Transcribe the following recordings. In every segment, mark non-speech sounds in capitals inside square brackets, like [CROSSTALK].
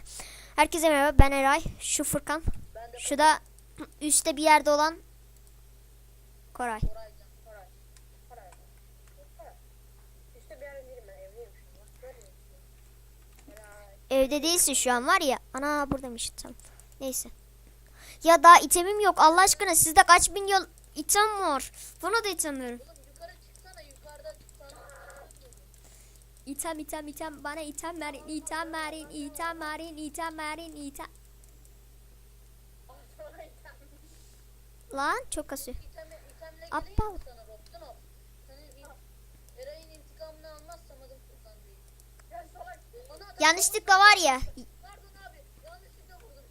Neyse. Herkese merhaba ben Eray. Şu Furkan. Şu da üstte bir yerde olan Koray. Evde değilsin şu an var ya. Ana buradaymış tamam. Neyse. Ya daha itemim yok Allah aşkına sizde kaç bin yıl item var. Bana da. Oğlum İtem item item bana item verin item verin item verin item verin item. Lan çok kasıyor. Aptal. geleyim mi sana Robson ol. Senin in- Eray'ın intikamını almazsam adım Furkan değil. Ya salak. Bana adam- Yanlışlıkla var ya. Pardon abi. Yanlışlıkla vurdum.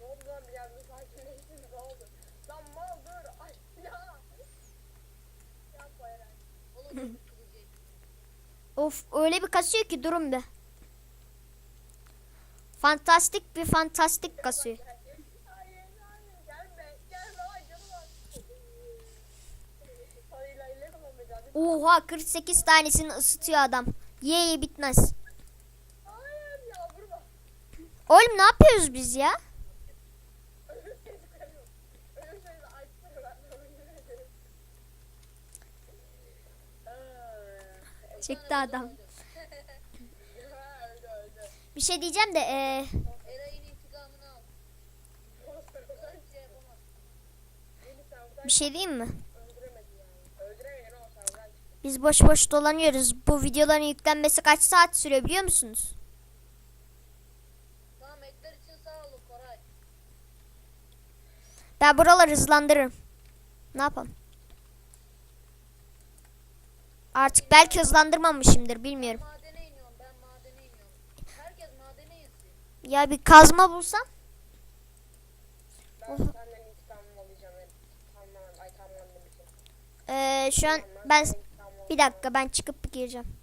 Ne oldu lan bir anda sakinleştiniz ne oldu? Lan mal dur. Ay ya. Yapma Eray. Oğlum kılıcı. Of öyle bir kasıyor ki durun be. Fantastik bir fantastik kasıyor. Oha 48 tanesini ısıtıyor adam. Ye ye bitmez. Oğlum ne yapıyoruz biz ya? Ölürse çıkarıyorum. Ölürse de açsana ben de oyunu ederim. Aa, Çekti adam. Bir şey diyeceğim de savdan bir şey diyeyim mi? Biz boş boş dolanıyoruz. Bu videoların yüklenmesi kaç saat sürüyor biliyor musunuz? Ben buraları hızlandırırım. Ne yapalım? Artık belki hızlandırmamışımdır bilmiyorum. Madene iniyorum ben madene iniyorum. Herkes madene insin. Ya bir kazma bulsam. Ben için. Eee şu an ben bir dakika ben çıkıp gireceğim.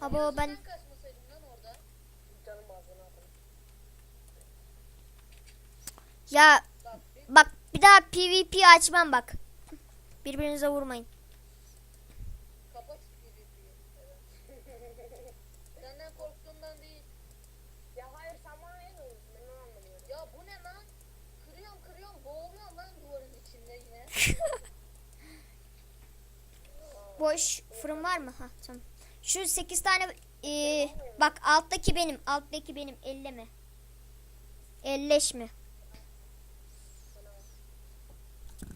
Abo ben Sen kaçmasaydın lan orada. Canım ağzına atın. ya Bak bir daha PvP açmam bak. Birbirinize vurmayın. kapat. Senden korktuğumdan değil. Ya hayır sen bana ne diyorsun? Ben onu anlamıyorum. Ya bu ne lan? Kırıyorum kırıyorum boğuluyorum lan duvarın içinde yine. [LAUGHS] Boş fırın var mı? Ha tamam. Şu 8 tane eee, bak alttaki benim, alttaki benim elleme. Elleşme.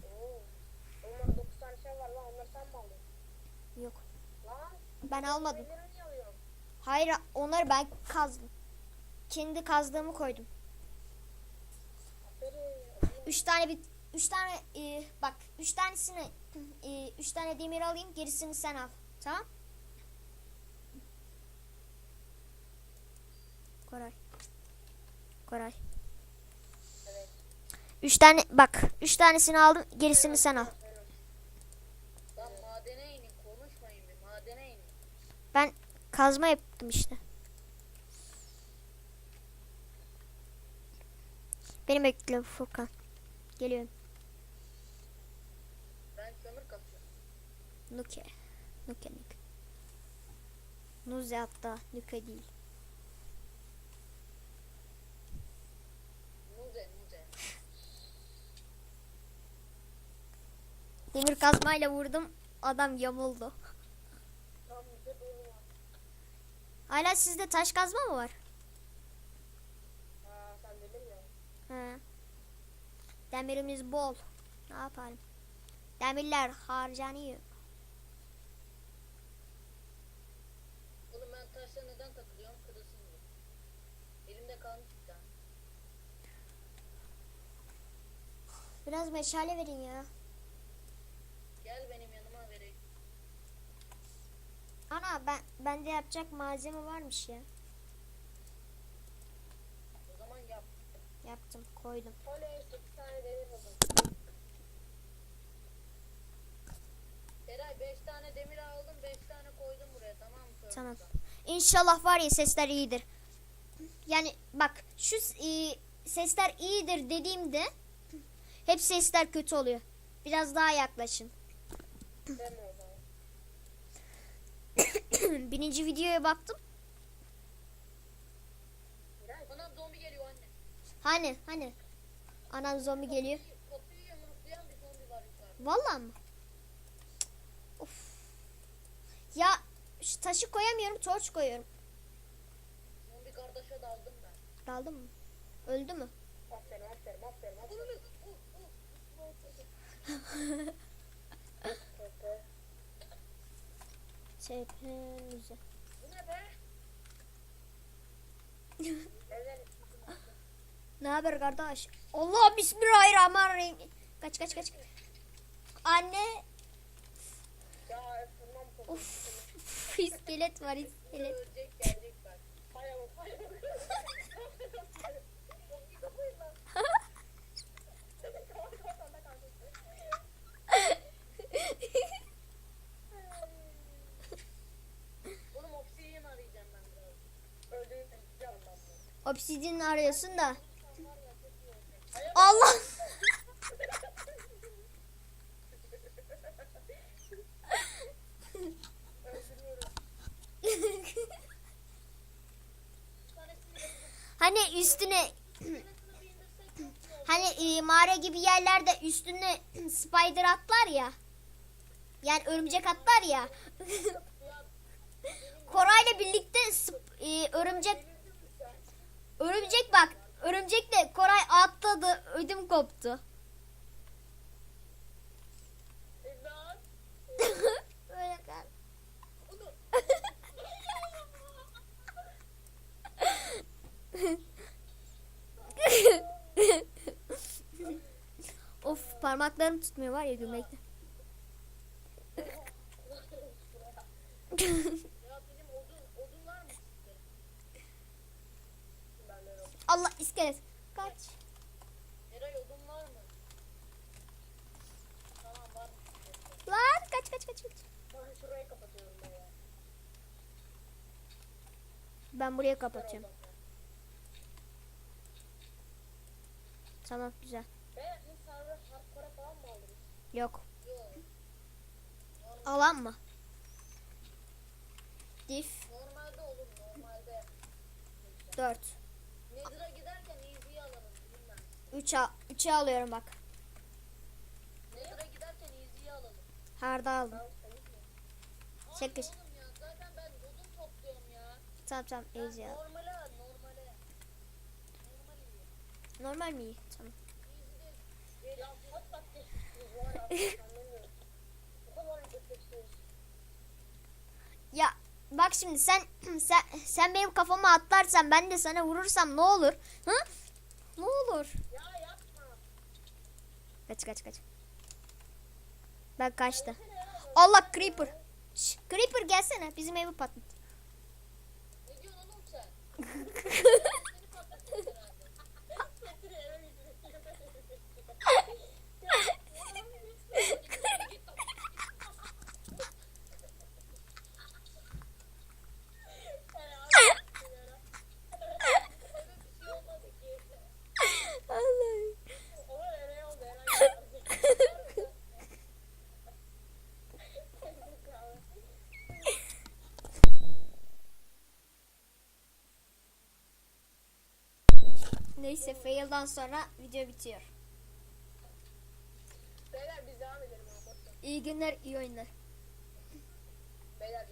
Oo. Onlarda 9 tane şey var lan onları sen mi aldın? Yok. Lan Ben almadım. Hayır onları ben kazdım. Kendi kazdığımı koydum. 3 tane bir 3 tane eee, bak 3 tanesini 3 tane demir alayım gerisini sen al. Tamam? Koray. Koray. Evet. 3 tane bak 3 tanesini aldım gerisini sen al. Kazma yaptım işte. Beni bekle Furkan. Geliyorum. Ben kömür kasıyorum. Nuke. Nuke Nuke. Nuze hatta. Nuke değil. Muze muze. Demir kazmayla vurdum. Adam yamuldu. Hala sizde taş kazma mı var? Aa sen dedin ya. He. Demirimiz bol. Ne yapalım? Demirler harcanıyor. Oğlum ben taşla neden takılıyorum? Kırılsın diye. Elimde kalmış bir tane. Biraz meşale verin ya. Ana ben bende yapacak malzeme varmış ya. O zaman yap. Yaptım, koydum. Oley 8 tane demir buldum. Eray 5 tane demir aldım 5 tane koydum buraya tamam mı? Tamam. İnşallah var ya sesler iyidir. Yani bak şu e, sesler iyidir dediğimde hep sesler kötü oluyor. Biraz daha yaklaşın. Zaman. [CLEARS THROAT] birinci videoya baktım. Anam zombi geliyor anne. Hani hani. Anam zombi geliyor. Vallahi mı? Of. Ya şu taşı koyamıyorum, torç koyuyorum. Zombi kardeşe daldım ben. Daldı mı? Öldü mü? Aferin aferin aferin aferin. [LAUGHS] Tepemize. Bu ne be? Evet. Ne haber kardeş? Allah bismillahirrahmanirrahim. Kaç kaç kaç. Anne. Ya. Of. iskelet var iskelet. Ölecek gelecek ben. Hay Allah hay Allah. Zombi kapıyı lan. Oğlum obsidian arayacağım ben biraz. Öldüğünü gideceğim ben bunu. Obsidyen arıyorsun da. Allah. Hani üstüne hani mağara gibi yerlerde üstüne spider atlar ya. Yani örümcek atlar ya. Koray'la birlikte e, örümcek delirdin mi sen? örümcek bak. Örümcekle Koray atladı. Ödüm koptu. Böyle kal. Of parmaklarım tutmuyor var ya gülmekte. Allah iskelet. Kaç. Eray odun var mı? Tamam var mı sizde? Lan kaç kaç kaç kaç. Ben şurayı kapatıyorum ben ya. Ben buraya kapatıyorum. Tamam güzel. Hardcore falan mı? Yok. Yok. Alan mı? Diff Normalde olur normalde. 4. Nether'a giderken easy'yi alalım bilmem. 3 al 3'e alıyorum bak. Nether'a giderken easy'yi alalım. Harda aldım. Abi Sekiz. oğlum ya zaten ben odun topluyorum ya. Tamam tamam al. normale al normale. Normal mi? Tamam. [LAUGHS] Ya bak şimdi sen [CLEARS THROAT] sen sen benim kafama atlarsan ben de sana vurursam ne olur? Hı? Ne olur? Ya yapma. Kaç kaç kaç. Ben kaçtı. Allah creeper. Şş, creeper gelsene bizim evi patlat. Ne diyorsun oğlum sen? [LAUGHS] Neyse fail'dan sonra video bitiyor. Beyler biz devam edelim. İyi günler, iyi oyunlar. Beyler